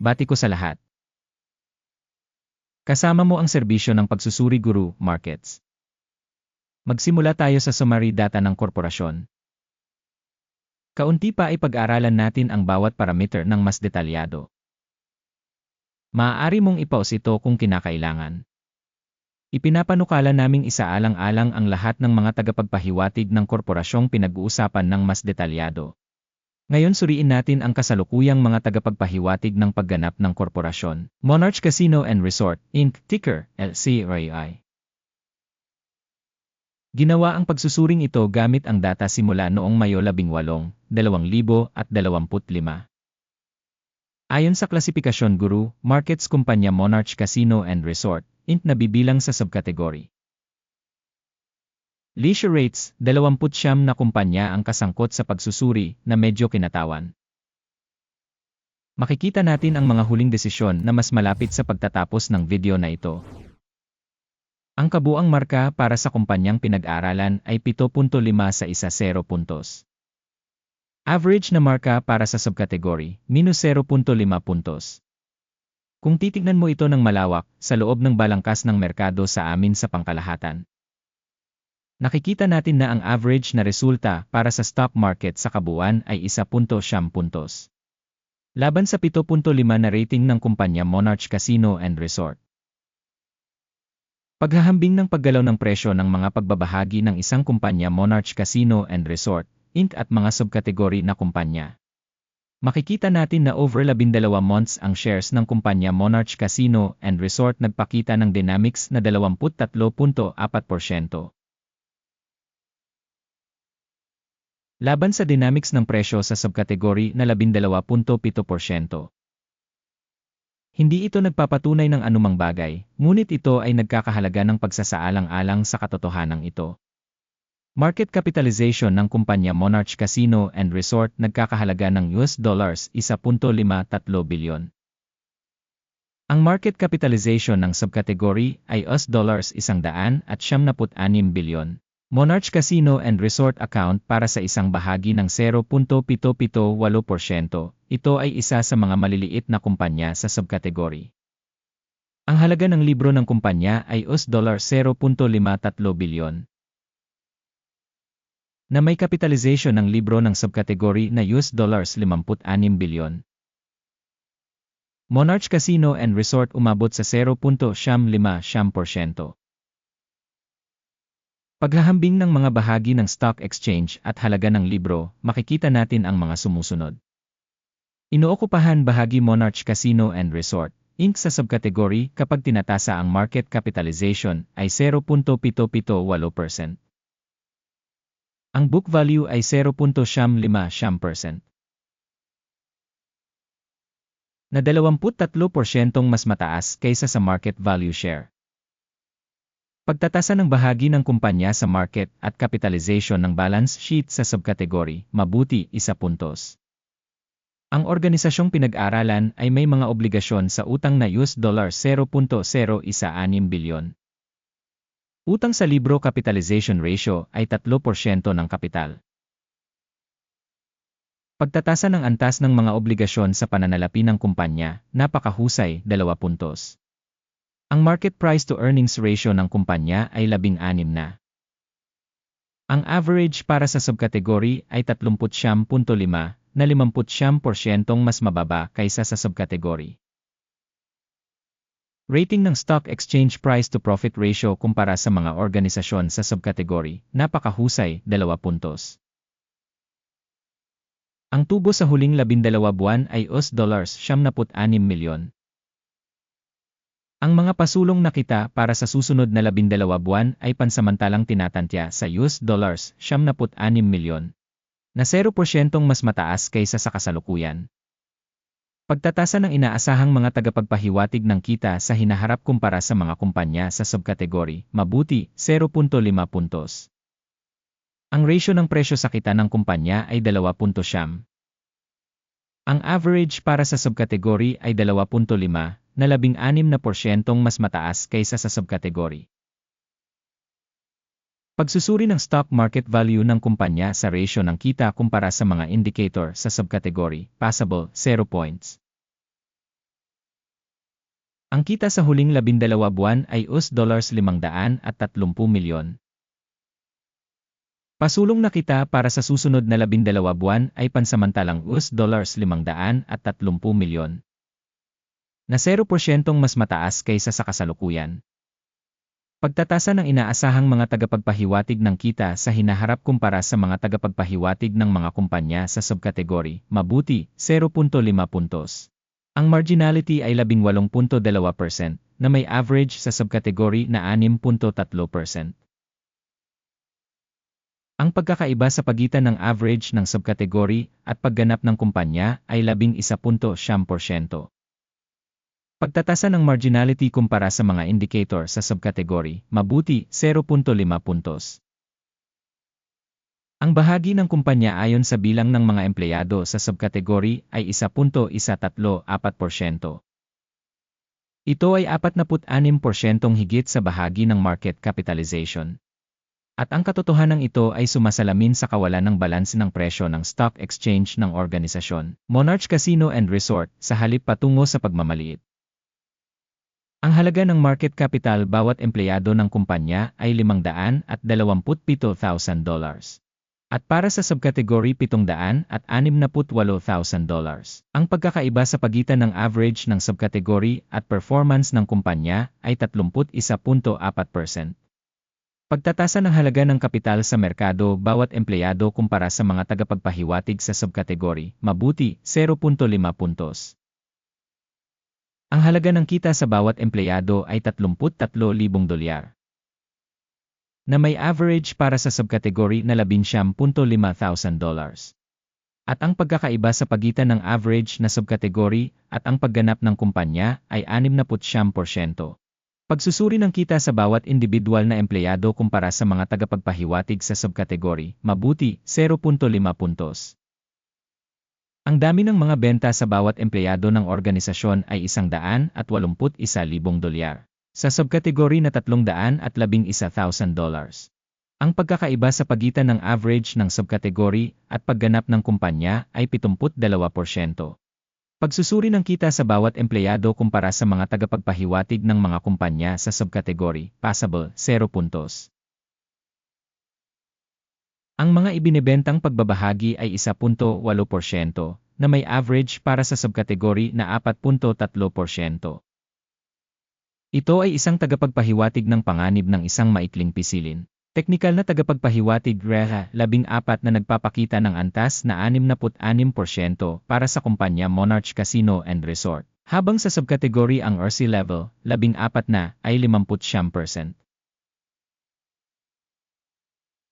bati ko sa lahat. Kasama mo ang serbisyo ng pagsusuri guru, markets. Magsimula tayo sa summary data ng korporasyon. Kaunti pa ay pag-aralan natin ang bawat parameter ng mas detalyado. Maaari mong ipause ito kung kinakailangan. Ipinapanukala naming isaalang-alang ang lahat ng mga tagapagpahiwatig ng korporasyong pinag-uusapan ng mas detalyado. Ngayon suriin natin ang kasalukuyang mga tagapagpahiwatig ng pagganap ng korporasyon. Monarch Casino and Resort, Inc., ticker, LCRI. Ginawa ang pagsusuring ito gamit ang data simula noong Mayo 18, 2025. Ayon sa klasifikasyon guru, markets kumpanya Monarch Casino and Resort, int na bibilang sa subkategory. Leisure rates, 29 na kumpanya ang kasangkot sa pagsusuri na medyo kinatawan. Makikita natin ang mga huling desisyon na mas malapit sa pagtatapos ng video na ito. Ang kabuang marka para sa kumpanyang pinag-aralan ay 7.5 sa isa 0 puntos. Average na marka para sa subkategory, minus 0.5 puntos. Kung titignan mo ito ng malawak, sa loob ng balangkas ng merkado sa amin sa pangkalahatan. Nakikita natin na ang average na resulta para sa stock market sa kabuuan ay 1.7 puntos. Laban sa 7.5 na rating ng kumpanya Monarch Casino and Resort. Paghahambing ng paggalaw ng presyo ng mga pagbabahagi ng isang kumpanya Monarch Casino and Resort, Inc. at mga subkategory na kumpanya. Makikita natin na over 12 months ang shares ng kumpanya Monarch Casino and Resort nagpakita ng dynamics na 23.4%. Laban sa dynamics ng presyo sa subkategory na 12.7%. Hindi ito nagpapatunay ng anumang bagay, ngunit ito ay nagkakahalaga ng pagsasaalang-alang sa katotohanan ito. Market capitalization ng kumpanya Monarch Casino and Resort nagkakahalaga ng US dollars 1.53 bilyon. Ang market capitalization ng subkategory ay US dollars 100 at 76 bilyon. Monarch Casino and Resort account para sa isang bahagi ng 0.778%. Ito ay isa sa mga maliliit na kumpanya sa subkategory. Ang halaga ng libro ng kumpanya ay US dollar 0.53 bilyon na may kapitalization ng libro ng subkategory na US dollars 56 bilyon. Monarch Casino and Resort umabot sa 0.55%. Paghahambing ng mga bahagi ng stock exchange at halaga ng libro, makikita natin ang mga sumusunod. Inookupahan bahagi Monarch Casino and Resort, Inc. sa subkategory kapag tinatasa ang market capitalization ay 0.778%. Ang book value ay 0.55%. Na 23% mas mataas kaysa sa market value share. Pagtatasa ng bahagi ng kumpanya sa market at capitalization ng balance sheet sa subkategory, mabuti, isa puntos. Ang organisasyong pinag-aralan ay may mga obligasyon sa utang na US dollar 0.016 bilyon. Utang sa libro capitalization ratio ay 3% ng kapital. Pagtatasa ng antas ng mga obligasyon sa pananalapi ng kumpanya, napakahusay, 2 puntos. Ang market price to earnings ratio ng kumpanya ay 16 na. Ang average para sa subkategory ay 30.5 na 50% mas mababa kaysa sa subkategory. Rating ng Stock Exchange Price to Profit Ratio kumpara sa mga organisasyon sa subkategory, napakahusay, 2 puntos. Ang tubo sa huling 12 buwan ay US dollars 76 milyon. Ang mga pasulong na kita para sa susunod na 12 buwan ay pansamantalang tinatantya sa US dollars 76 milyon, na 0% mas mataas kaysa sa kasalukuyan. Pagtatasa ng inaasahang mga tagapagpahiwatig ng kita sa hinaharap kumpara sa mga kumpanya sa subkategory, mabuti, 0.5 puntos. Ang ratio ng presyo sa kita ng kumpanya ay 2.7. Ang average para sa subkategory ay 2.5, na 16 na porsyentong mas mataas kaysa sa subkategory. Pagsusuri ng stock market value ng kumpanya sa ratio ng kita kumpara sa mga indicator sa subkategory, passable, 0 points. Ang kita sa huling labindalawa buwan ay US dollars 530 milyon. Pasulong na kita para sa susunod na labindalawa buwan ay pansamantalang US dollars 530 milyon. Na 0% mas mataas kaysa sa kasalukuyan. Pagtatasa ng inaasahang mga tagapagpahiwatig ng kita sa hinaharap kumpara sa mga tagapagpahiwatig ng mga kumpanya sa subkategory, mabuti, 0.5 puntos. Ang marginality ay 18.2% na may average sa subkategory na 6.3%. Ang pagkakaiba sa pagitan ng average ng subkategory at pagganap ng kumpanya ay 11.7%. Pagtatasa ng marginality kumpara sa mga indicator sa subkategory, mabuti, 0.5 puntos. Ang bahagi ng kumpanya ayon sa bilang ng mga empleyado sa subkategory ay 1.134%. Ito ay 46% higit sa bahagi ng market capitalization. At ang katotohanan ito ay sumasalamin sa kawalan ng balanse ng presyo ng stock exchange ng organisasyon, Monarch Casino and Resort, sa halip patungo sa pagmamaliit. Ang halaga ng market capital bawat empleyado ng kumpanya ay 527,000 dollars. At para sa subkategory 700 at 68,000 dollars. Ang pagkakaiba sa pagitan ng average ng subkategory at performance ng kumpanya ay 31.4%. Pagtatasa ng halaga ng kapital sa merkado bawat empleyado kumpara sa mga tagapagpahiwatig sa subkategory, mabuti, 0.5 puntos. Ang halaga ng kita sa bawat empleyado ay 33,000 dolyar. Na may average para sa subkategory na 15,500 dollars. At ang pagkakaiba sa pagitan ng average na subkategory at ang pagganap ng kumpanya ay 69%. Pagsusuri ng kita sa bawat individual na empleyado kumpara sa mga tagapagpahiwatig sa subkategory, mabuti, 0.5 puntos. Ang dami ng mga benta sa bawat empleyado ng organisasyon ay 181,000 dolyar. Sa subkategory na 311,000 dollars. Ang pagkakaiba sa pagitan ng average ng subkategory at pagganap ng kumpanya ay 72%. Pagsusuri ng kita sa bawat empleyado kumpara sa mga tagapagpahiwatig ng mga kumpanya sa subkategory, passable, 0 puntos. Ang mga ibinebentang pagbabahagi ay 1.8% na may average para sa subkategory na 4.3%. Ito ay isang tagapagpahiwatig ng panganib ng isang maikling pisilin. Teknikal na tagapagpahiwatig REHA 14 na nagpapakita ng antas na 66% para sa kumpanya Monarch Casino and Resort. Habang sa subkategory ang RC level, 14 na ay 50%.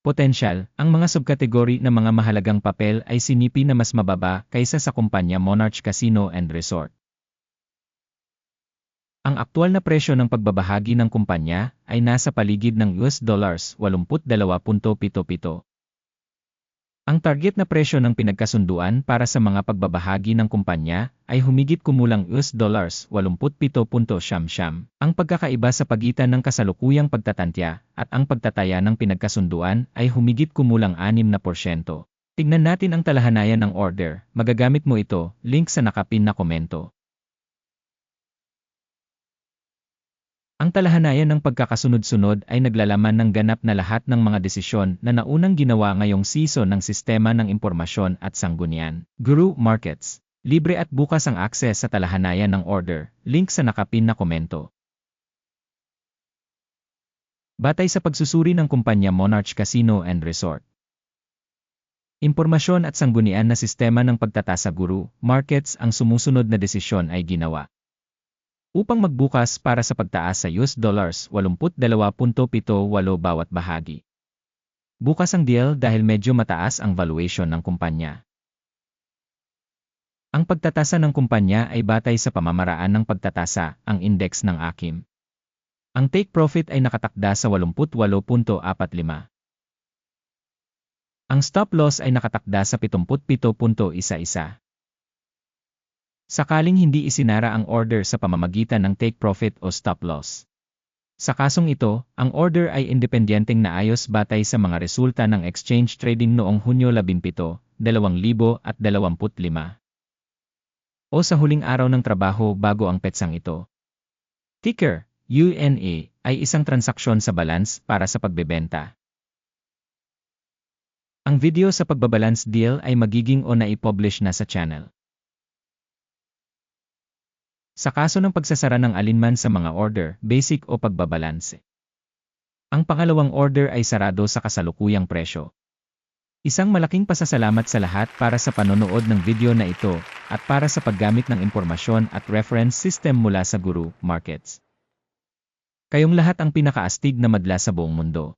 Potensyal, ang mga subkategory ng mga mahalagang papel ay sinipi na mas mababa kaysa sa kumpanya Monarch Casino and Resort. Ang aktual na presyo ng pagbabahagi ng kumpanya ay nasa paligid ng US dollars 82.77. Ang target na presyo ng pinagkasunduan para sa mga pagbabahagi ng kumpanya ay humigit kumulang US dollars 87.70. Ang pagkakaiba sa pagitan ng kasalukuyang pagtatantya at ang pagtataya ng pinagkasunduan ay humigit kumulang 6%. Tignan natin ang talahanayan ng order. Magagamit mo ito, link sa nakapin na komento. Ang talahanayan ng pagkakasunod-sunod ay naglalaman ng ganap na lahat ng mga desisyon na naunang ginawa ngayong season ng Sistema ng Impormasyon at Sanggunian. Guru Markets. Libre at bukas ang akses sa talahanayan ng order. Link sa nakapin na komento. Batay sa pagsusuri ng kumpanya Monarch Casino and Resort. Impormasyon at sanggunian na sistema ng pagtatasa guru, markets ang sumusunod na desisyon ay ginawa upang magbukas para sa pagtaas sa US dollars 82.78 bawat bahagi. Bukas ang deal dahil medyo mataas ang valuation ng kumpanya. Ang pagtatasa ng kumpanya ay batay sa pamamaraan ng pagtatasa, ang index ng AKIM. Ang take profit ay nakatakda sa 88.45. Ang stop loss ay nakatakda sa 77.11. Sakaling hindi isinara ang order sa pamamagitan ng take profit o stop loss. Sa kasong ito, ang order ay independenteng naayos batay sa mga resulta ng exchange trading noong Hunyo 17, 2025 o sa huling araw ng trabaho bago ang petsang ito. Ticker, UNA, ay isang transaksyon sa balance para sa pagbebenta. Ang video sa pagbabalance deal ay magiging o na-publish na sa channel. Sa kaso ng pagsasara ng alinman sa mga order, basic o pagbabalanse. Ang pangalawang order ay sarado sa kasalukuyang presyo. Isang malaking pasasalamat sa lahat para sa panonood ng video na ito at para sa paggamit ng impormasyon at reference system mula sa Guru Markets. Kayong lahat ang pinakaastig na madla sa buong mundo.